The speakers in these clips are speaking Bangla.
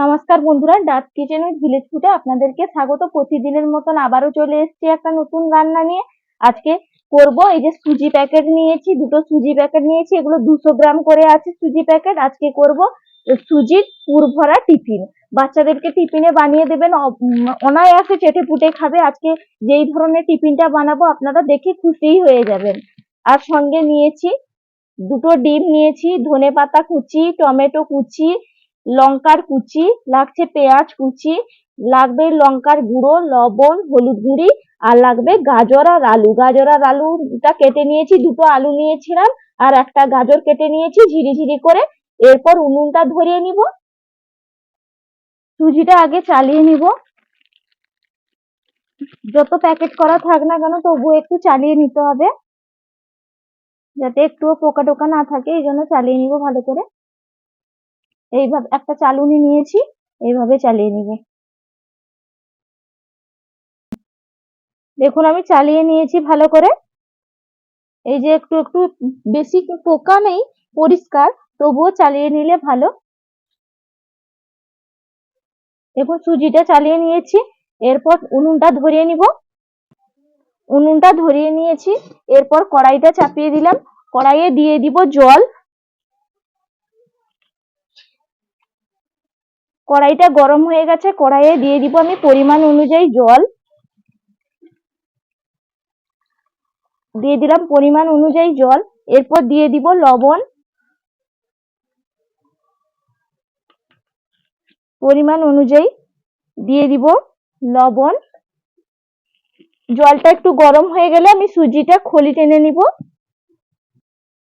নমস্কার বন্ধুরা ডাক কিচেন উইথ ভিলেজ ফুডে আপনাদেরকে স্বাগত। প্রতিদিনের মতন আবারও চলে এসেছি একটা নতুন রান্না নিয়ে। আজকে করব এই যে সুজি প্যাকেট নিয়েছি, দুটো সুজি প্যাকেট নিয়েছি, এগুলো দুশো গ্রাম করে আছে সুজি প্যাকেট আজকে করব সুজির পুর ভরা টিফিন। বাচ্চাদেরকে টিফিনে বানিয়ে দেবেন অনায়াসে চেটে পুটে খাবে। আজকে যেই ধরনের টিফিনটা বানাবো আপনারা দেখে খুশিই হয়ে যাবেন। আর সঙ্গে নিয়েছি দুটো ডিম নিয়েছি ধনে পাতা কুচি, টমেটো কুচি লঙ্কার কুচি, লাগছে পেঁয়াজ কুচি, লাগবে লঙ্কার গুঁড়ো, লবণ, হলুদ গুঁড়ি, আর লাগবে গাজর আর আলু। গাজর আর আলুটা কেটে নিয়েছি, দুটো আলু নিয়েছিলাম, আর একটা গাজর কেটে নিয়েছি ঝিরিঝিরি করে। এরপর উনুনটা ধরিয়ে নিব। সুজিটা আগে চালিয়ে নিব। যত প্যাকেট করা থাক না কেন তবুও একটু চালিয়ে নিতে হবে। যাতে একটুও পোকা টোকা না থাকে, এই জন্য চালিয়ে নিব ভালো করে। এইভাবে একটা চালুনি নিয়েছি, এইভাবে চালিয়ে নিব। দেখুন, আমি চালিয়ে নিয়েছি ভালো করে। এই যে একটু একটু বেশি পোকা নেই, পরিষ্কার, তবুও চালিয়ে নিলে ভালো। দেখুন, সুজিটা চালিয়ে নিয়েছি, এরপর উনুনটা ধরিয়ে নিব। উনুনটা ধরিয়ে নিয়েছি, এরপর কড়াইটা চাপিয়ে দিলাম। কড়াইয়ে দিয়ে দিব জল। কড়াইটা গরম হয়ে গেছে, কড়াইয়ে দিয়ে দিব আমি পরিমাণ অনুযায়ী জল। দিয়ে দিলাম পরিমাণ অনুযায়ী জল, এরপর দিয়ে দিব লবণ। পরিমাণ অনুযায়ী দিয়ে দিব লবণ। জলটা একটু গরম হয়ে গেলে আমি সুজিটা খলি টেনে নিব।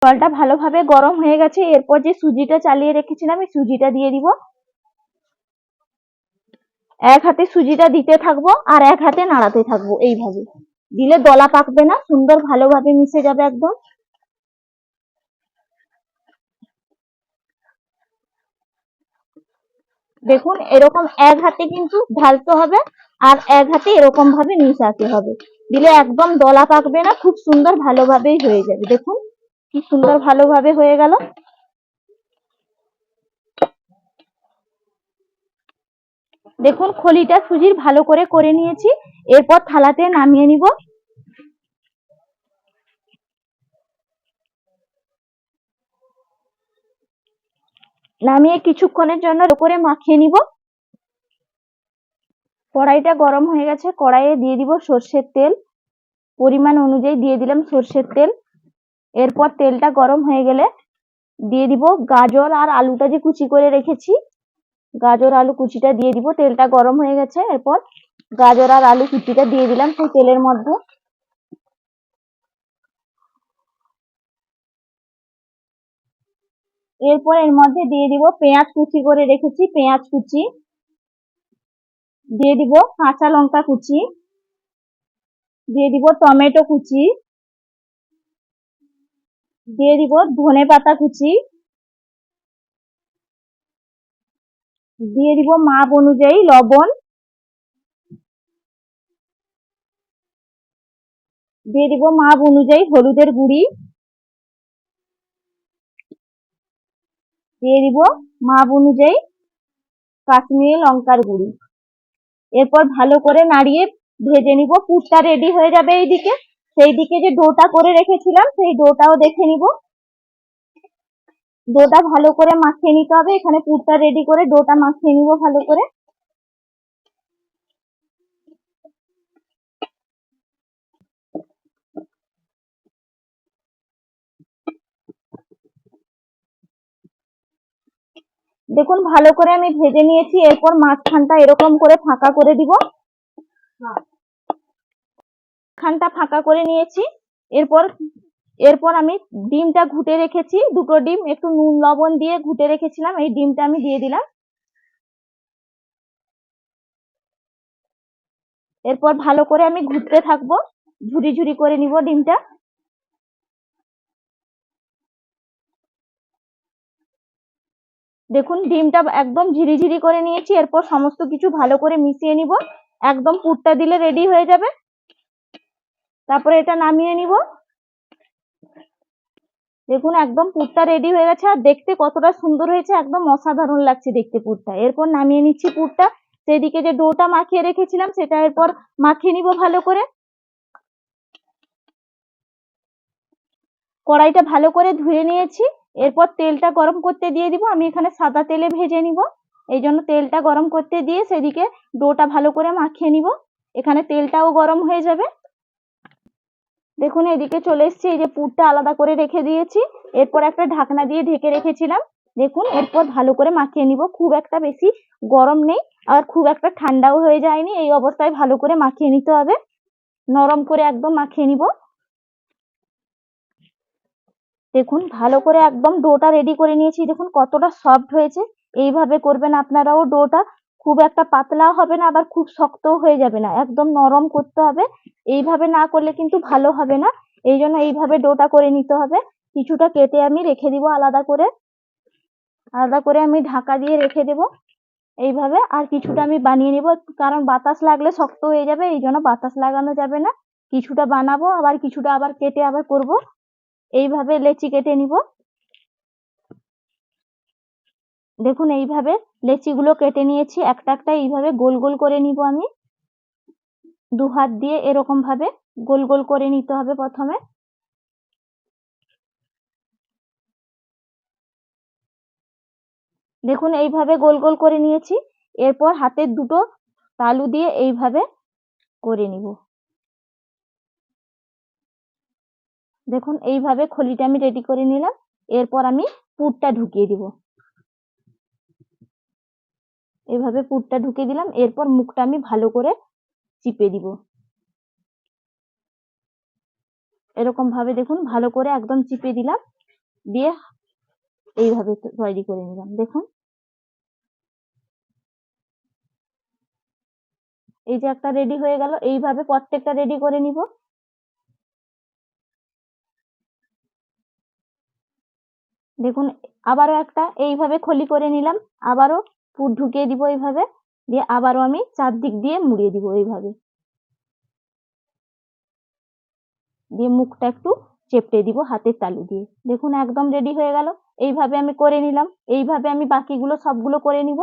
জলটা ভালোভাবে গরম হয়ে গেছে, এরপর যে সুজিটা চালিয়ে রেখেছিলাম এই সুজিটা দিয়ে দিব। এক হাতে সুজিটা দিতে থাকব আর এক হাতে নাড়াতে থাকব এইভাবে। দিলে দলা পাকবে না, সুন্দর ভালোভাবে মিশে যাবে একদম। দেখুন, এরকম এক হাতে কিন্তু ঢালতে হবে আর এক হাতে এরকম ভাবে মিশাতে হবে। দিলে একদম দলা পাকবে না, খুব সুন্দর ভালোভাবেই হয়ে যাবে। দেখুন, কি সুন্দর ভালোভাবে হয়ে গেল। দেখুন, খলিটা সুজির ভালো করে করে নিয়েছি। এরপর থালাতে নামিয়ে নিব। নামিয়ে কিছুক্ষণের জন্য করে মাখিয়ে নিব। কড়াইটা গরম হয়ে গেছে, কড়াইয়ে দিয়ে দিব সর্ষের তেল। পরিমাণ অনুযায়ী দিয়ে দিলাম সর্ষের তেল। এরপর তেলটা গরম হয়ে গেলে দিয়ে দিব গাজর আর আলুটা যে কুচি করে রেখেছি গাজর, আলু কুচিটা দিয়ে দিব। তেলটা গরম হয়ে গেছে। এরপর গাজর আর আলু কুচিটা দিয়ে দিলাম সেই তেলের মধ্যে। এরপর এর মধ্যে দিয়ে দিব পেঁয়াজ কুচি করে রেখেছি, পেঁয়াজ কুচি। দিয়ে দিব কাঁচা লঙ্কা কুচি। দিয়ে দিব টমেটো কুচি। দিয়ে দিব ধনে পাতা কুচি। দিয়ে দিব মাপ অনুযায়ী লবণ। দিয়ে দিব মাপ অনুযায়ী হলুদের গুঁড়ি। দিয়ে দিব মাপ অনুযায়ী কাশ্মীরি লঙ্কার গুঁড়ি। এরপর ভালো করে নাড়িয়ে ভেজে নিব। পুরটা রেডি হয়ে যাবে এইদিকে। সেই দিকে যে ডোটা করে রেখেছিলাম, সেই ডোটাও দেখে নিব। ডোটা ভালো করে মাখিয়ে নিতে হবে। এখানে পুরটা রেডি করে ডোটা মাখিয়ে নিব ভালো করে। দেখুন, ভালো করে আমি ভেজে নিয়েছি। এরপর মাঝখানটা এরকম করে ফাঁকা করে দিব। খানটা ফাঁকা করে নিয়েছি। এরপর এরপর আমি ডিমটা ঘুটে রেখেছি, দুটো ডিম, একটু নুন, লবণ দিয়ে ঘুটে রেখেছিলাম, এই ডিমটা আমি দিয়ে দিলাম। এরপর ভালো করে আমি ঘুরতে থাকব, ঝুরি ঝুরি করে নিব ডিমটা। দেখুন, ডিমটা একদম ঝিরিঝিরি করে নিয়েছি, এরপর সমস্ত কিছু ভালো করে মিশিয়ে নিব। একদম পুরটা দিলে রেডি হয়ে যাবে। তারপরে এটা নামিয়ে নিব। দেখুন, একদম পুরটা রেডি হয়ে গেছে আর দেখতে কতটা সুন্দর হয়েছে, একদম অসাধারণ লাগছে দেখতে পুরটা এরপর নামিয়ে নিচ্ছি পুরটা সেদিকে যে ডোটা মাখিয়ে রেখেছিলাম, সেটা এরপর মাখিয়ে নিব ভালো করে। কড়াইটা ভালো করে ধুয়ে নিয়েছি। এরপর তেলটা গরম করতে দিয়ে দিব। আমি এখানে সাদা তেলে ভেজে নিব। এই জন্য তেলটা গরম করতে দিয়ে সেদিকে ডোটা ভালো করে মাখিয়ে নিব। এখানে তেলটাও গরম হয়ে যাবে। দেখুন, এদিকে চলে এসেছি। এই যে পুরটা আলাদা করে রেখে দিয়েছি। এরপর একটা ঢাকনা দিয়ে ঢেকে রেখেছিলাম। দেখুন, এরপর ভালো করে মাখিয়ে নিব। খুব একটা বেশি গরম নেই। আর খুব একটা ঠান্ডাও হয়ে যায়নি। এই অবস্থায় ভালো করে মাখিয়ে নিতে হবে। নরম করে একদম মাখিয়ে নিব। দেখুন, ভালো করে একদম ডোটা রেডি করে নিয়েছি। দেখুন, কতটা সফট হয়েছে। এইভাবে করবেন আপনারাও ডোটা। খুব একটা পাতলাও হবে না, আবার খুব শক্তও হয়ে যাবে না। একদম নরম করতে হবে, এইভাবে না করলে কিন্তু ভালো হবে না। এই জন্য এইভাবে ডোটা করে নিতে হবে। কিছুটা কেটে আমি রেখে দিব আলাদা করে। আলাদা করে আমি ঢাকা দিয়ে রেখে দেব এইভাবে। আর কিছুটা আমি বানিয়ে নিব, কারণ বাতাস লাগলে শক্ত হয়ে যাবে, এই জন্য বাতাস লাগানো যাবে না। কিছুটা বানাবো, আবার কিছুটা আবার কেটে আবার করব। এইভাবে লেচি কেটে নিব। দেখুন, এইভাবে লেচিগুলো কেটে নিয়েছি। একটা একটা এইভাবে গোল গোল করে নিব আমি। দু হাত দিয়ে এরকম ভাবে গোল গোল করে নিতে হবে প্রথমে। দেখুন, এইভাবে গোল গোল করে নিয়েছি। এরপর হাতের দুটো তালু দিয়ে এইভাবে করে নিব। দেখুন, এইভাবে খলিটা আমি রেডি করে নিলাম। এরপর আমি পুরটা ঢুকিয়ে দিব। এভাবে পুরটা ঢুকে দিলাম, এরপর মুখটা আমি ভালো করে চিপে দিব। এরকম ভাবে দেখুন, ভালো করে একদম চিপে দিলাম, দিয়ে এইভাবে তৈরি করে নিলাম, দেখুন। এই যে একটা রেডি হয়ে গেল, এইভাবে প্রত্যেকটা রেডি করে নিব। দেখুন, আবারও একটা এইভাবে খলি করে নিলাম, আবারও পুর ঢুকিয়ে দিব এইভাবে, দিয়ে আবারও আমি চারদিক দিয়ে মুড়িয়ে দিব এইভাবে। দিয়ে মুখটা একটু চেপটে দিব হাতের তালু দিয়ে। দেখুন একদম রেডি হয়ে গেল। এইভাবে আমি করে নিলাম। এইভাবে আমি বাকিগুলো সবগুলো করে নিব।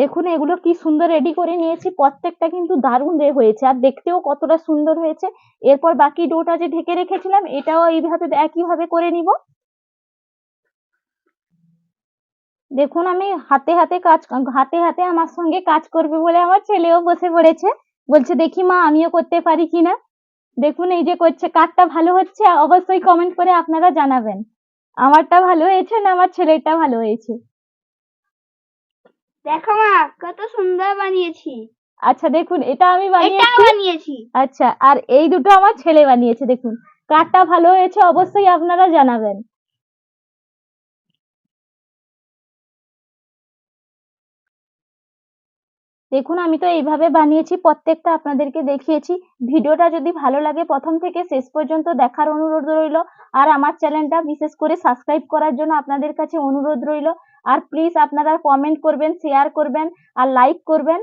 দেখুন, এগুলো কি সুন্দর রেডি করে নিয়েছি। প্রত্যেকটা কিন্তু দারুণ রে হয়েছে। আর দেখতেও কতটা সুন্দর হয়েছে। এরপর বাকি ডোটা যে ঢেকে রেখেছিলাম, এটাও এইভাবে একইভাবে করে নিব। দেখুন, আমি হাতে হাতে কাজ হাতে হাতে আমার সঙ্গে কাজ করবে বলে আমার ছেলেও বসে পড়েছে। বলছে, দেখি মা, আমিও করতে পারি কিনা দেখুন, এই যে করছে। কারটা ভালো হচ্ছে? অবশ্যই কমেন্ট করে আপনারা জানাবেন। আমারটা ভালো হয়েছে না আমার ছেলেরটা ভালো হয়েছে? দেখো মা কত সুন্দর বানিয়েছি। আচ্ছা দেখুন এটা আমি বানিয়েছি। আচ্ছা আর এই দুটো আমার ছেলে বানিয়েছে দেখুন। কারটা ভালো হয়েছে অবশ্যই আপনারা জানাবেন। দেখুন আমি তো এইভাবে বানিয়েছি প্রত্যেকটা আপনাদেরকে দেখিয়েছি। ভিডিওটা যদি ভালো লাগে প্রথম থেকে শেষ পর্যন্ত দেখার অনুরোধ রইল। আর আমার চ্যানেলটা বিশেষ করে সাবস্ক্রাইব করার জন্য আপনাদের কাছে অনুরোধ রইল। আর প্লিজ আপনারা কমেন্ট করবেন শেয়ার করবেন আর লাইক করবেন।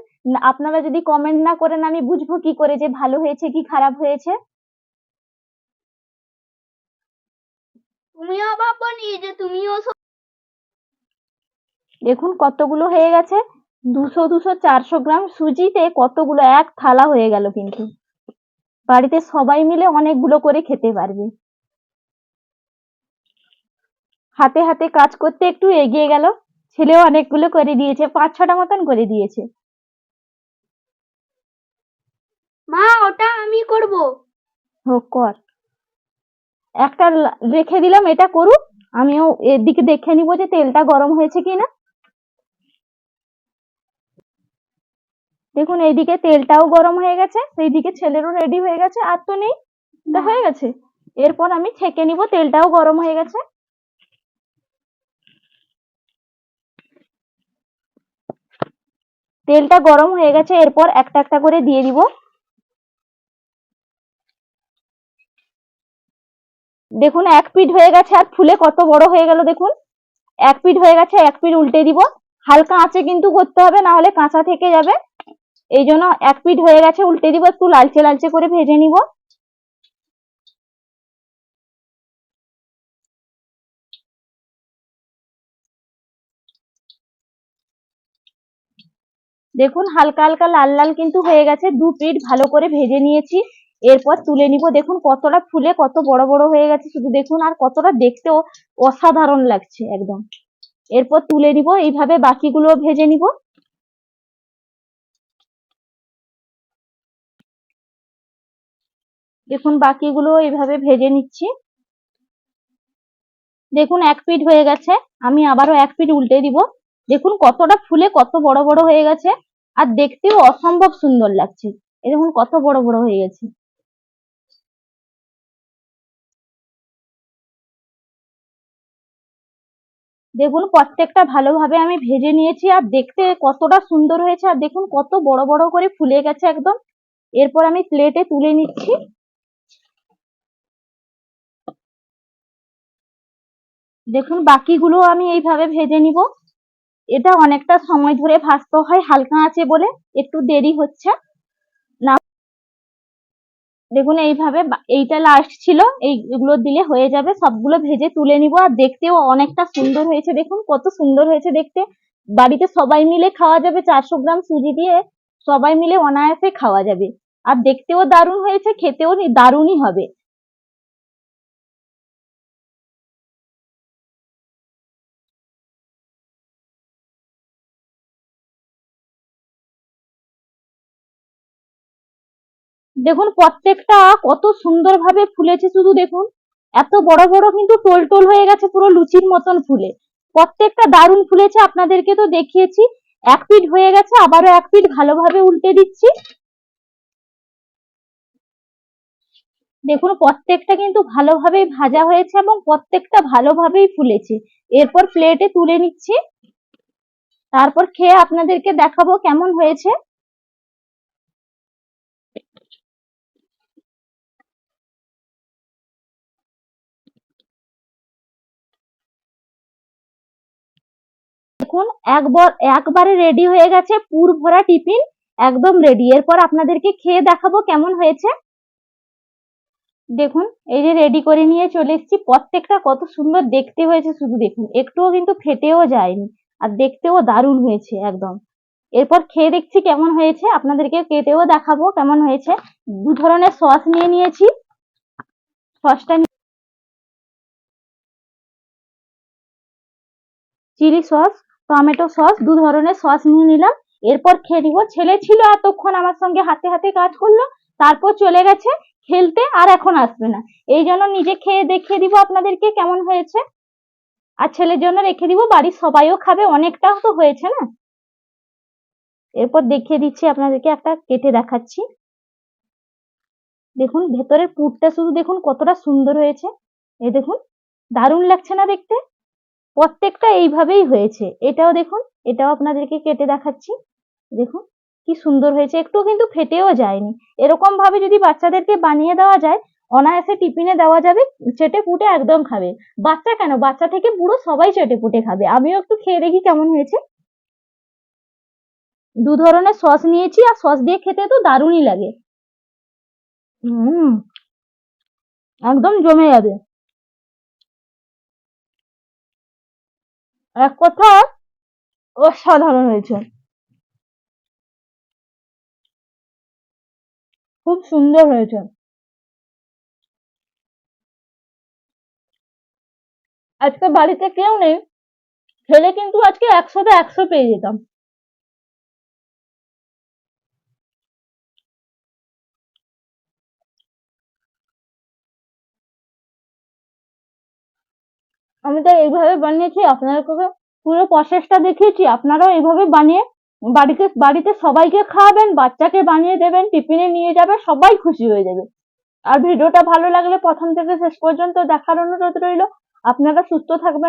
আপনারা যদি কমেন্ট না করেন আমি বুঝব কি করে যে ভালো হয়েছে কি খারাপ হয়েছে। তুমিও ভাবনি যে তুমিও দেখুন কতগুলো হয়ে গেছে। দুশো দুশো চারশো গ্রাম সুজিতে কতগুলো এক থালা হয়ে গেল কিন্তু। বাড়িতে সবাই মিলে অনেকগুলো করে খেতে পারবে। হাতে হাতে কাজ করতে একটু এগিয়ে গেল। ছেলেও অনেকগুলো করে দিয়েছে পাঁচ ছটা মতন করে দিয়েছে। মা ওটা আমি করব। হোক কর। একটা রেখে দিলাম এটা করুক। আমিও এদিকে দেখে নিব যে তেলটা গরম হয়েছে কিনা। দেখুন, এইদিকে তেলটাও গরম হয়ে গেছে, সেইদিকে ছেলেরও রেডি হয়ে গেছে, আর তো নেই। হয়ে গেছে। এরপর আমি ছেঁকে নিব, তেলটাও গরম হয়ে গেছে। তেলটা গরম হয়ে গেছে, এরপর একটা একটা করে দিয়ে দিব। দেখুন, এক পিঠ হয়ে গেছে, আর ফুলে কত বড় হয়ে গেল, দেখুন। এক পিঠ হয়ে গেছে, এক পিঠ উল্টে দিব। হালকা আঁচে কিন্তু করতে হবে, না হলে কাঁচা থেকে যাবে। এই জন্য এক পিঠ হয়ে গেছে, উল্টে দিব, একটু লালচে লালচে করে ভেজে নিব। দেখুন, হালকা হালকা লাল লাল কিন্তু হয়ে গেছে, দু পিঠ ভালো করে ভেজে নিয়েছি। এরপর তুলে নিব, দেখুন কতটা ফুলে কত বড় বড় হয়ে গেছে, শুধু দেখুন আর কতটা দেখতেও অসাধারণ লাগছে একদম। এরপর তুলে নিব, এইভাবে বাকিগুলো ভেজে নিব। দেখুন, বাকিগুলো এইভাবে ভেজে নিচ্ছি। দেখুন, এক পিঠ হয়ে গেছে। আমি আবারও এক পিঠ উল্টে দিব। দেখুন, কতটা ফুলে কত বড় বড় হয়ে গেছে। আর দেখতেও অসম্ভব সুন্দর লাগছে। এই দেখুন, কত বড় বড় হয়ে গেছে। দেখুন, প্রত্যেকটা ভালোভাবে আমি ভেজে নিয়েছি। আর দেখতে কতটা সুন্দর হয়েছে। আর দেখুন, কত বড় বড় করে ফুলে গেছে একদম। এরপর আমি প্লেটে তুলে নিচ্ছি। দেখুন, বাকিগুলো আমি এইভাবে ভেজে নিব। এটা অনেকটা সময় ধরে ভাজতে হয়, হালকা আছে বলে একটু দেরি হচ্ছে। না, দেখুন, এইভাবে এইটা লাস্ট ছিল, এইগুলো দিলে হয়ে যাবে। সবগুলো ভেজে তুলে নিব আর দেখতেও অনেকটা সুন্দর হয়েছে। দেখুন, কত সুন্দর হয়েছে দেখতে। বাড়িতে সবাই মিলে খাওয়া যাবে, চারশো গ্রাম সুজি দিয়ে সবাই মিলে অনায়াসে খাওয়া যাবে। আর দেখতেও দারুণ হয়েছে, খেতেও দারুণই হবে। দেখুন, প্রত্যেকটা কত সুন্দরভাবে ফুলেছে শুধু দেখুন। এত বড় বড় কিন্তু টোল হয়ে গেছে পুরো লুচির মতন ফুলে। প্রত্যেকটা দারুণ ফুলেছে, আপনাদেরকে তো দেখিয়েছি। এক পিঠ হয়ে গেছে, আবারও এক পিঠ ভালোভাবে উল্টে দিচ্ছি। দেখুন, প্রত্যেকটা কিন্তু ভালোভাবেই ভাজা হয়েছে এবং প্রত্যেকটা ভালোভাবেই ফুলেছে। এরপর প্লেটে তুলে নিচ্ছি। তারপর খেয়ে আপনাদেরকে দেখাবো কেমন হয়েছে। দেখুন, একবার, একবারে রেডি হয়ে গেছে, পুর ভরা টিফিন একদম রেডি এরপর আপনাদেরকে খেয়ে দেখাবো কেমন হয়েছে। দেখুন, এই যে রেডি করে নিয়ে চলে এসেছি। প্রত্যেকটা কত সুন্দর দেখতে হয়েছে, শুধু দেখুন। একটুও কিন্তু ফেটেও যায়নি, আর দেখতেও দারুণ হয়েছে একদম। এরপর খেয়ে দেখছি কেমন হয়েছে আপনাদেরকে কেটেও দেখাবো কেমন হয়েছে। দু ধরনের সস নিয়ে নিয়েছি। সসটা চিলি সস টমেটো সস, দু ধরনের সস নিয়ে নিলাম। এরপর খেয়ে নিব। ছেলে ছিল এতক্ষণ আমার সঙ্গে হাতে হাতে কাজ করল, তারপর চলে গেছে খেলতে আর এখন আসবে না। এই জন্য নিজে খেয়ে দেখিয়ে দিব আপনাদেরকে কেমন হয়েছে। আর ছেলের জন্য রেখে দিব। বাড়ির সবাইও খাবে, অনেকটাও তো হয়েছে না? এরপর দেখিয়ে দিচ্ছি, আপনাদেরকে একটা কেটে দেখাচ্ছি। দেখুন, ভেতরের পুরটা শুধু দেখুন কতটা সুন্দর হয়েছে। এই দেখুন, দারুণ লাগছে না দেখতে। প্রত্যেকটা এইভাবেই হয়েছে। এটাও দেখুন, এটাও আপনাদেরকে কেটে দেখাচ্ছি। দেখুন, কি সুন্দর হয়েছে। একটু কিন্তু ফেটেও যায়নি। এরকম ভাবে যদি বাচ্চাদেরকে বানিয়ে দেওয়া যায়, অনায়াসে টিফিনে দেওয়া যাবে, চেটে পুটে একদম খাবে। বাচ্চা কেন? বাচ্চা থেকে বুড়ো সবাই চেটে পুটে খাবে। আমিও একটু খেয়ে দেখি কেমন হয়েছে। দু ধরনের সস নিয়েছি আর সস দিয়ে খেতে তো দারুণই লাগে। হুম, একদম জমে যাবে। কথা অসাধারণ হয়েছে। খুব সুন্দর হয়েছে। আজকে বাড়িতে কেউ নেই খেলে কিন্তু আজকে একশোতে একশো পেয়ে যেতাম। আমি তো এইভাবে বানিয়েছি, আপনাদেরকে পুরো প্রসেসটা দেখিয়েছি, আপনারাও এইভাবে বানিয়ে বাড়িতে বাড়িতে সবাইকে খাওয়াবেন, বাচ্চাকে বানিয়ে দেবেন, টিফিনে নিয়ে যাবে সবাই খুশি হয়ে যাবে। আর ভিডিওটা ভালো লাগলে প্রথম থেকে শেষ পর্যন্ত দেখার অনুরোধ রইল। আপনারা সুস্থ থাকবেন।